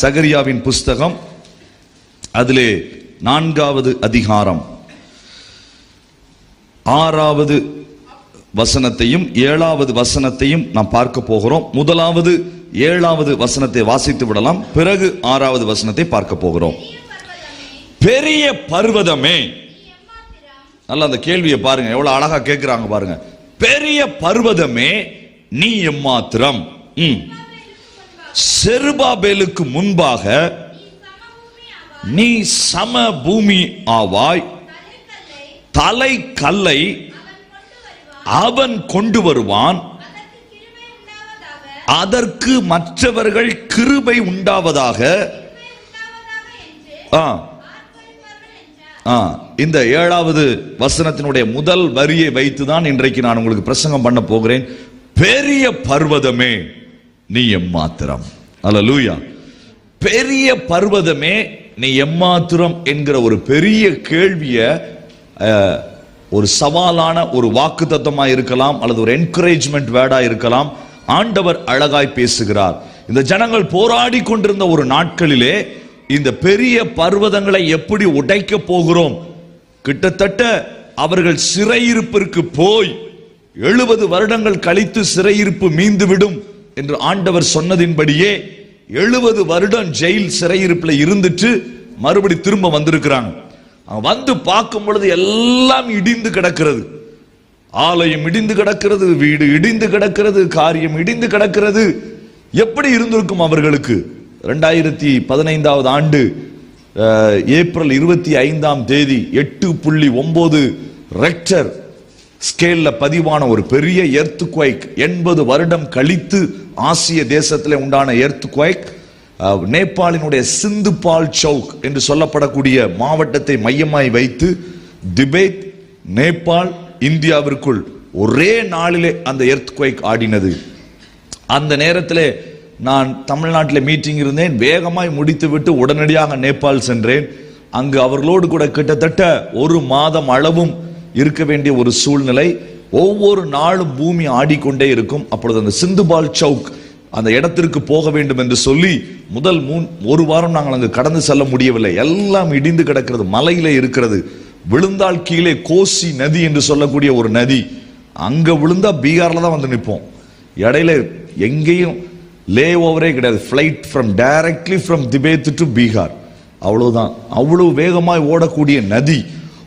சகரியாவின் புஸ்தகம் அதிலே நான்காவது அதிகாரம். ஆறாவது வசனத்தையும் ஏழாவது வசனத்தையும் நாம் பார்க்க போகிறோம். முதலாவது ஏழாவது வசனத்தை வாசித்து விடலாம். பிறகு ஆறாவது வசனத்தை பார்க்க போகிறோம். பெரிய பர்வதமே. நல்லா அந்த கேள்வியை பாருங்க. எவ்வளவு அழகா கேட்கிறாங்க பாருங்க. பெரிய பர்வதமே நீ எம்மாத்திரம். ம். செருபாபேலுக்கு முன்பாக நீ சம பூமி ஆவாய். தலை கல்லை அவன் கொண்டு வருவான். அதற்கு மற்றவர்கள் கிருபை உண்டாவதாக. ஆ. ஆ, இந்த ஏழாவது வசனத்தினுடைய முதல் வரியை வைத்துதான் இன்றைக்கு நான் உங்களுக்கு பிரசங்கம் பண்ண போகிறேன். பெரிய பர்வதமே. நீ எம்மாத்திரம். அல்லேலூயா பெரிய பர்வதமே நீ எம்மாத்திரம் என்கிற ஒரு பெரிய கேள்விய ஒரு சவாலான ஒரு வாக்கு தத்துவமாக இருக்கலாம் அல்லது ஒரு என்கரேஜ்மெண்ட் வேர்டா இருக்கலாம். ஆண்டவர் அழகாய் பேசுகிறார். இந்த ஜனங்கள் போராடி கொண்டிருந்த ஒரு நாட்களிலே இந்த பெரிய பர்வதங்களை எப்படி உடைக்க போகிறோம்? கிட்டத்தட்ட அவர்கள் சிறையிருப்பிற்கு போய் எழுபது வருடங்கள் கழித்து சிறையிருப்பு மீந்துவிடும். என்று ஆண்டவர் சொன்னதின்படியே எழுபது வருடம் ஜெயில் சிறையிருப்பில் இருந்துட்டு மறுபடி திரும்ப வந்திருக்கிறாங்க. வந்து பார்க்கும் பொழுது எல்லாம் இடிந்து கிடக்கிறது. ஆலயம் இடிந்து கிடக்கிறது வீடு இடிந்து கிடக்கிறது காரியம் இடிந்து கிடக்கிறது. எப்படி இருந்திருக்கும் அவர்களுக்கு? ரெண்டாயிரத்தி பதினைந்தாவது ஆண்டு ஏப்ரல் இருபத்தி ஐந்தாம் தேதி எட்டு புள்ளி ஒன்பது ரெக்டர் ஸ்கேலில் பதிவான ஒரு பெரிய எர்த்து குவைக் எண்பது வருடம் கழித்து ஆசிய தேசத்தில் உண்டான எர்த் குவைக் நேபாளினுடைய சிந்து பால் சவுக் என்று சொல்லப்படக்கூடிய மாவட்டத்தை மையமாய் வைத்து திபேத் நேபாள் இந்தியாவிற்குள் ஒரே நாளிலே அந்த எர்த் குவைக் ஆடினது. அந்த நேரத்திலே நான் தமிழ்நாட்டில் மீட்டிங் இருந்தேன். வேகமாய் முடித்துவிட்டு உடனடியாக நேபாள் சென்றேன். அங்கு அவர்களோடு கூட கிட்டத்தட்ட ஒரு மாதம் அளவும் இருக்க வேண்டிய ஒரு சூழ்நிலை. ஒவ்வொரு நாளும் பூமி ஆடிக்கொண்டே இருக்கும். அப்பொழுது அந்த சிந்துபால் சவுக் அந்த இடத்திற்கு போக வேண்டும் என்று சொல்லி முதல் மூன் ஒரு வாரம் நாங்கள் அங்கு கடந்து செல்ல முடியவில்லை. எல்லாம் இடிந்து கிடக்கிறது. மலையில இருக்கிறது. விழுந்தால் கீழே கோசி நதி என்று சொல்லக்கூடிய ஒரு நதி. அங்கே விழுந்தா பீகாரில் தான் வந்து நிற்போம். இடையில எங்கேயும் லே ஓவரே கிடையாது. Flight from directly from Tibet to Bihar அவ்வளோதான் அவ்வளவு வேகமாய் ஓடக்கூடிய நதி.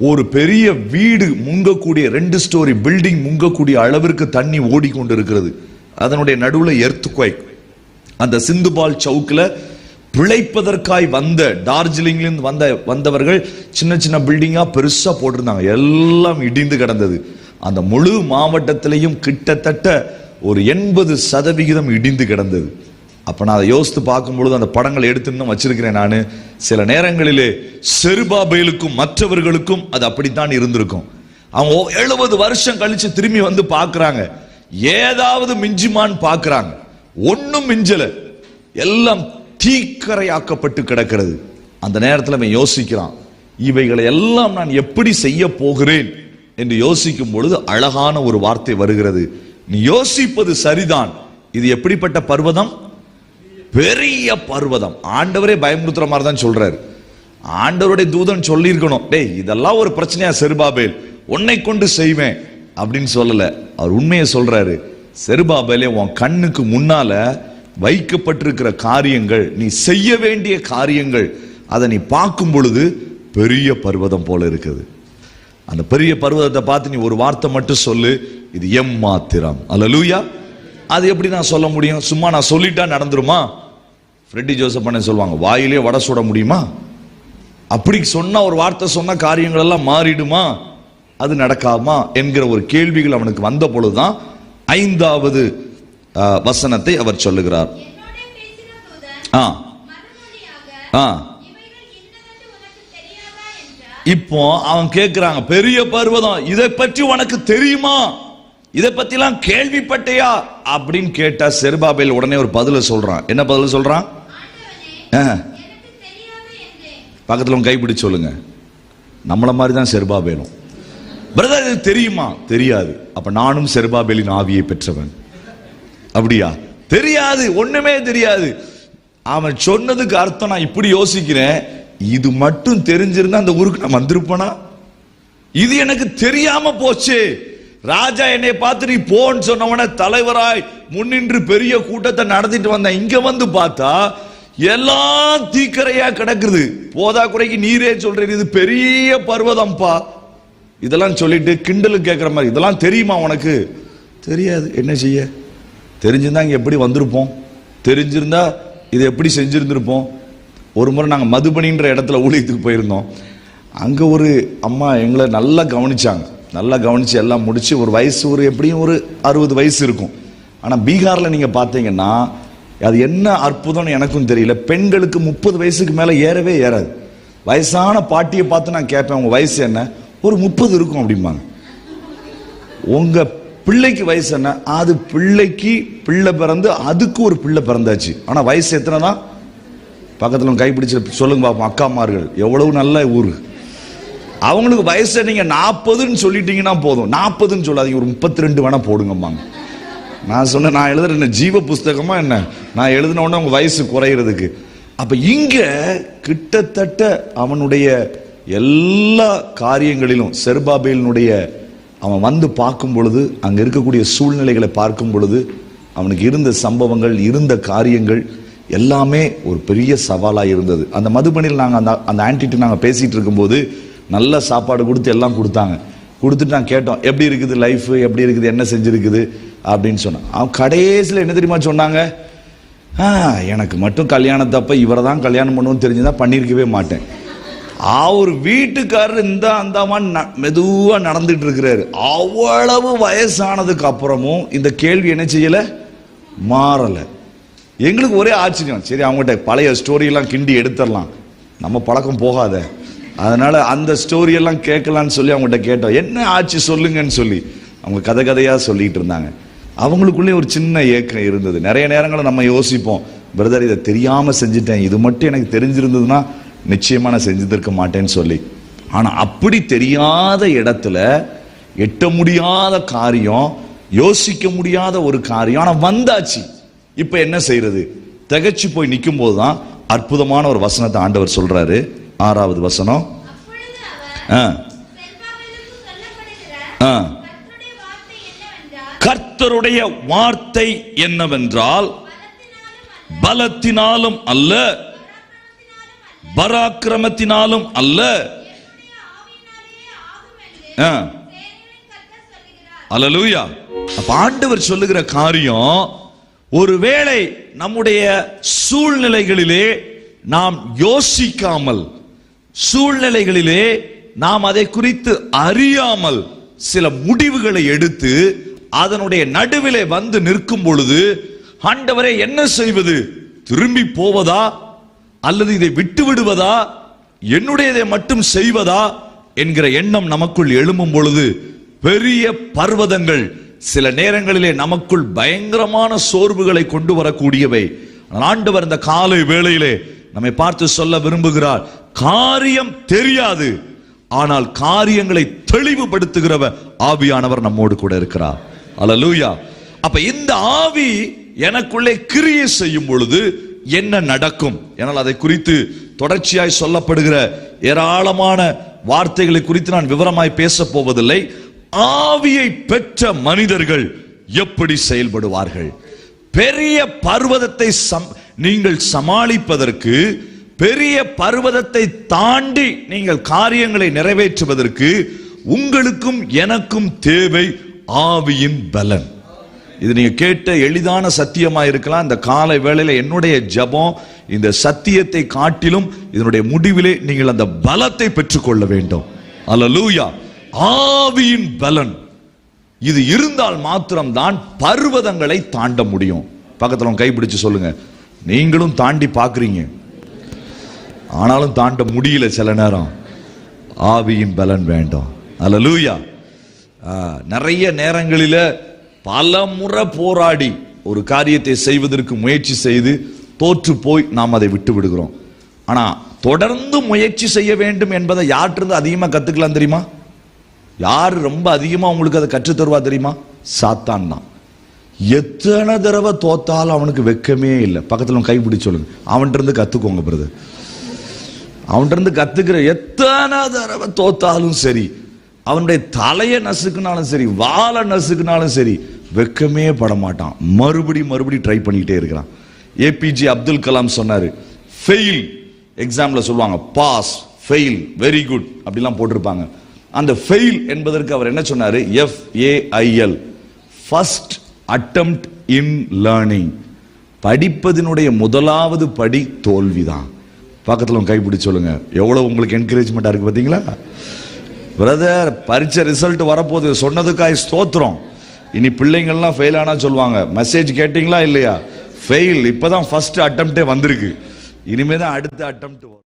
ஒரு பெரிய வீடு முங்கக்கூடிய ரெண்டு ஸ்டோரி பில்டிங் முங்கக்கூடிய அளவிற்கு தண்ணி ஓடிக்கொண்டிருக்கிறது. அதனுடைய நடுவில் எர்த் அந்த சிந்துபால் சவுக்கில் பிழைப்பதற்காய் வந்த டார்ஜிலிங்லேருந்து வந்த வந்தவர்கள் சின்ன சின்ன பில்டிங்காக பெருசாக போட்டிருந்தாங்க. எல்லாம் இடிந்து கிடந்தது. அந்த முழு மாவட்டத்திலையும் கிட்டத்தட்ட ஒரு எண்பது சதவிகிதம் இடிந்து கிடந்தது. அப்போ நான் அதை யோசித்து பார்க்கும் பொழுது அந்த படங்களை எடுத்துன்னு வச்சிருக்கிறேன் நான். சில நேரங்களிலே செருபாபேலுக்கும் மற்றவர்களுக்கும் அது அப்படித்தான் இருந்திருக்கும். அவங்க எழுபது வருஷம் கழிச்சு திரும்பி வந்து பார்க்குறாங்க. ஏதாவது மிஞ்சுமான்னு பார்க்குறாங்க. ஒன்றும் மிஞ்சலை. எல்லாம் தீக்கரையாக்கப்பட்டு கிடக்கிறது. அந்த நேரத்தில் அவன் யோசிக்கிறான். இவைகளை எல்லாம் நான் எப்படி செய்ய போகிறேன் என்று யோசிக்கும் பொழுது அழகான ஒரு வார்த்தை வருகிறது. நீ யோசிப்பது சரிதான். இது எப்படிப்பட்ட பர்வதம்? பெரிய பர்வதம். ஆண்டவரே பயமுறுத்துற மாதிரி தான் சொல்றாரு. ஆண்டவருடைய தூதன் சொல்லியிருக்கணும் டேய் இதெல்லாம் ஒரு பிரச்சனையா செருபாபேல்? உன்னை கொண்டு செய்வேன். அப்படின்னு சொல்லல. அவர் உண்மையை சொல்றாரு செருபாபேலே உன் கண்ணுக்கு முன்னால வைக்கப்பட்டிருக்கிற காரியங்கள் நீ செய்ய வேண்டிய காரியங்கள் அதை நீ பார்க்கும் பொழுது பெரிய பர்வதம் போல இருக்குது. அந்த பெரிய பர்வதத்தை பார்த்து நீ ஒரு வார்த்தை மட்டும் சொல்லு இது எம் மாத்திரம் அல்லேலூயா. அது எப்படி நான் சொல்ல முடியும்? சும்மா நான் சொல்லிட்டா நடந்துருமா? ஃப்ரெட்டி ஜோசப் பண்ண சொல்லுவாங்க வாயிலே வடை சுட முடியுமா? அப்படி சொன்ன ஒரு வார்த்தை சொன்ன காரியங்கள் எல்லாம் மாறிடுமா? அது நடக்காமா? என்கிற ஒரு கேள்விகள் அவனுக்கு வந்த பொழுதுதான் ஐந்தாவது வசனத்தை அவர் சொல்லுகிறார். ஆ. ஆ. இப்போ அவன் கேட்கிறாங்க பெரிய பர்வதம் இதை பற்றி உனக்கு தெரியுமா? இதை பத்திலாம் கேள்விப்பட்டியா? அப்படின்னு கேட்டா செருபாபேல் உடனே ஒரு பதில சொல்றான். என்ன பதில் சொல்றான் ஆண்டவனே ஆ, எனக்கு தெரியாது என்றேன் பக்கத்தில் உங்க கைப்பிடிச்சு சொல்லுங்க. நம்மளை மாதிரி தான் செருபாபேலும் பிரதர் இது தெரியுமா? தெரியாது. அப்ப நானும் செருபாபேலின் ஆவியை பெற்றவன். அப்படியா? தெரியாது. ஒண்ணுமே தெரியாது. அவன் சொன்னதுக்கு அர்த்தம் நான் இப்படி யோசிக்கிறேன். இது மட்டும் தெரிஞ்சிருந்தா அந்த ஊருக்கு நான் வந்திருப்பேனா? இது எனக்கு தெரியாம போச்சு. ராஜா என்னை பார்த்து நீ போன்னு சொன்னவன தலைவராய் முன்னின்று பெரிய கூட்டத்தை நடத்திட்டு வந்தேன். இங்க வந்து பார்த்தா எல்லாம் தீக்கரையா கிடக்குது. போதா குறைக்கு நீரே சொல்றீங்க இது பெரிய பர்வதம்ப்பா இதெல்லாம் சொல்லிட்டு கிண்டலுக்கு கேட்குற மாதிரி இதெல்லாம் தெரியுமா உனக்கு? தெரியாது. என்ன செய்ய? தெரிஞ்சிருந்தா இங்கே எப்படி வந்திருப்போம்? தெரிஞ்சிருந்தா இதை எப்படி செஞ்சிருந்திருப்போம்? ஒரு முறை நாங்கள் மதுபனின்ற இடத்துல ஊழியத்துக்கு போயிருந்தோம். அங்கே ஒரு அம்மா எங்களை நல்லா கவனிச்சாங்க. நல்லா கவனித்து எல்லாம் முடிச்சு ஒரு வயசு ஒரு எப்படியும் ஒரு அறுபது வயசு இருக்கும். ஆனால் பீகாரில் நீங்கள் பார்த்தீங்கன்னா அது என்ன அற்புதம்னு எனக்கும் தெரியல. பெண்களுக்கு முப்பது வயசுக்கு மேலே ஏறவே ஏறாது. வயசான பாட்டியை பார்த்து நான் கேட்பேன் உங்கள் வயசு என்ன? ஒரு முப்பது இருக்கும் அப்படிம்பாங்க. உங்கள் பிள்ளைக்கு வயசு என்ன? அது பிள்ளைக்கு பிள்ளை பிறந்து அதுக்கு ஒரு பிள்ளை பிறந்தாச்சு. ஆனால் வயசு எத்தனை தான்? பக்கத்தில் கைப்பிடிச்சு சொல்லுங்க பாப்போம் அக்காமார்கள். எவ்வளவு நல்ல ஊர். அவங்களுக்கு வயசை நீங்கள் நாற்பதுன்னு சொல்லிட்டீங்கன்னா போதும். நாற்பதுன்னு சொல்லாதீங்க ஒரு முப்பத்தி ரெண்டு வேணா போடுங்கம்மாங்க நான் சொன்னேன் நான் எழுதுற என்ன ஜீவ புஸ்தகமா என்ன? நான் எழுதின உடனே வயசு குறையிறதுக்கு. அப்ப இங்க கிட்டத்தட்ட அவனுடைய எல்லா காரியங்களிலும் செர்பாபேலினுடைய அவன் வந்து பார்க்கும் பொழுது அங்க இருக்கக்கூடிய சூழ்நிலைகளை பார்க்கும் பொழுது அவனுக்கு இருந்த சம்பவங்கள் இருந்த காரியங்கள் எல்லாமே ஒரு பெரிய சவாலா இருந்தது. அந்த மதுபனியில் நாங்கள் அந்த அந்த ஆன்டிட்டு நாங்கள் பேசிட்டு இருக்கும்போது நல்ல சாப்பாடு கொடுத்து எல்லாம் கொடுத்தாங்க. கொடுத்துட்டு நான் கேட்டோம் எப்படி இருக்குது லைஃப் எப்படி இருக்குது? என்ன செஞ்சுருக்குது? அப்படின்னு சொன்னான். அவன் கடைசியில் என்ன தெரியுமா சொன்னாங்க? "ஆ, எனக்கு மட்டும் கல்யாணத்தப்ப இவரை தான் கல்யாணம் பண்ணுவோம்னு தெரிஞ்சுதான் பண்ணியிருக்கவே மாட்டேன். அவர் வீட்டுக்காரர் இந்த அந்தமா மெதுவாக நடந்துட்டு இருக்கிறாரு. அவ்வளவு வயசானதுக்கு அப்புறமும் இந்த கேள்வி என்ன செய்யலை? மாறலை. எங்களுக்கு ஒரே ஆச்சரியம். சரி அவங்ககிட்ட பழைய ஸ்டோரியெல்லாம் கிண்டி எடுத்துடலாம். நம்ம பழக்கம் போகாத. அதனால அந்த ஸ்டோரியெல்லாம் கேட்கலான்னு சொல்லி அவங்ககிட்ட கேட்டோம். என்ன ஆச்சு சொல்லுங்கன்னு சொல்லி. அவங்க கதை கதையாக சொல்லிகிட்டு இருந்தாங்க. அவங்களுக்குள்ளே ஒரு சின்ன ஏக்கம் இருந்தது. நிறைய நேரங்களில் நம்ம யோசிப்போம். பிரதர் இதை தெரியாம செஞ்சுட்டேன். இது மட்டும் எனக்கு தெரிஞ்சிருந்ததுன்னா நிச்சயமா நான் செஞ்சிருக்க மாட்டேன்னு சொல்லி. ஆனா அப்படி தெரியாத இடத்துல எட்ட முடியாத காரியம் யோசிக்க முடியாத ஒரு காரியம் ஆனா வந்தாச்சு. இப்ப என்ன செய்யறது திகைச்சு போய் நிற்கும் போதுதான் அற்புதமான ஒரு வசனத்தை ஆண்டவர் சொல்றாரு. ஆறாவது வசனம். ஆ, ஆ. கர்த்தருடைய வார்த்தை என்னவென்றால் பலத்தினாலும் அல்ல பராக்கிரமத்தினாலும் அல்ல. அலலூயா அப்ப ஆண்டவர் சொல்லுகிற காரியம் ஒருவேளை நம்முடைய சூழ்நிலைகளிலே நாம் யோசிக்காமல் சூழ்நிலைகளிலே நாம் அதை குறித்து அறியாமல் சில முடிவுகளை எடுத்து அதனுடைய நடுவிலே வந்து நிற்கும் பொழுது ஆண்டவரே என்ன செய்வது? திரும்பி போவதா? அல்லது இதை விட்டு விடுவதா என்னுடையதை மட்டும் செய்வதா? என்கிற எண்ணம் நமக்குள் எழும்பும் பொழுது பெரிய பர்வதங்கள் சில நேரங்களிலே நமக்குள் பயங்கரமான சோர்வுகளை கொண்டு வரக்கூடியவை. ஆண்டவர் இந்த காலை வேளையிலே நம்மை பார்த்து சொல்ல விரும்புகிறார் காரியம் தெரியாது ஆனால் காரியங்களை தெளிவுபடுத்துகிறவர் ஆவியானவர் நம்மோடு கூட இருக்கிறார். அலலூயா அப்ப இந்த ஆவி எனக்குள்ளே கிரியை செய்யும் பொழுது என்ன நடக்கும்? என்னால் அதை குறித்து தொடர்ச்சியாய் சொல்லப்படுகிற ஏராளமான வார்த்தைகளை குறித்து நான் விவரமாய் பேச போவதில்லை. ஆவியை பெற்ற மனிதர்கள் எப்படி செயல்படுவார்கள்? பெரிய பர்வதத்தை சம்- நீங்கள் சமாளிப்பதற்கு பெரிய பர்வதத்தை தாண்டி நீங்கள் காரியங்களை நிறைவேற்றுவதற்கு உங்களுக்கும் எனக்கும் தேவை ஆவியின் பலன். இது நீங்க கேட்ட எளிதான சத்தியமா இருக்கலாம். இந்த காலை வேளையில என்னுடைய ஜெபம் இந்த சத்தியத்தை காட்டிலும் இதனுடைய முடிவிலே நீங்கள் அந்த பலத்தை பெற்றுக்கொள்ள வேண்டும். அலலூயா ஆவியின் பலன். இது இருந்தால் மாத்திரம்தான் பர்வதங்களை தாண்ட முடியும். பக்கத்தில் கைப்பிடிச்சு சொல்லுங்க. நீங்களும் தாண்டி பார்க்குறீங்க. ஆனாலும் தாண்ட முடியல சில நேரம். ஆவியின் பலன் வேண்டும். அலலூயா லூயா நிறைய நேரங்களில் பல முறை போராடி ஒரு காரியத்தை செய்வதற்கு முயற்சி செய்து தோற்று போய் நாம் அதை விட்டு விடுகிறோம். ஆனால் தொடர்ந்து முயற்சி செய்ய வேண்டும் என்பதை யார்கிட்ட அதிகமாக கற்றுக்கலாம் தெரியுமா? யார் ரொம்ப அதிகமாக உங்களுக்கு அதை கற்றுத் தருவா தெரியுமா? சாத்தான் தான். எத்தனை தடவை தோத்தாலும் அவனுக்கு வெக்கமே இல்லை. பக்கத்தில் கை சொல்லுங்க. அவன்கிட்ட இருந்து பிரதர் அவன்கிட்ட கற்றுக்கிற எத்தனை தடவை தோத்தாலும் சரி அவனுடைய தலையை நசுக்குனாலும் சரி வாழை நசுக்குனாலும் சரி வெக்கமே பட மாட்டான் மறுபடி மறுபடி ட்ரை பண்ணிக்கிட்டே இருக்கிறான். ஏபிஜே அப்துல் கலாம் சொன்னார் ஃபெயில் எக்ஸாமில் சொல்லுவாங்க பாஸ் ஃபெயில் வெரி குட் அப்படிலாம் போட்டிருப்பாங்க. அந்த ஃபெயில் என்பதற்கு அவர் என்ன சொன்னார்? F AIL first attempt in learning படிப்பதனுடைய முதலாவது படி தோல்விதான். பக்கத்தில் கைப்பிடி சொல்லுங்க. எவ்வளோ உங்களுக்கு என்கரேஜ்மெண்ட்டாக இருக்கு பார்த்தீங்களா பிரதர் பரீட்சை ரிசல்ட் வரப்போகுது. சொன்னதுக்காய் ஸ்தோத்திரம். இனி பிள்ளைங்கள்லாம் ஃபெயில் ஆனால் சொல்லுவாங்க. மெசேஜ் கேட்டிங்களா இல்லையா? ஃபெயில் இப்போ தான் ஃபஸ்ட்டு அட்டம்ப்டே வந்திருக்கு. இனிமேல் தான் அடுத்த அட்டம்ப்ட் வரும்.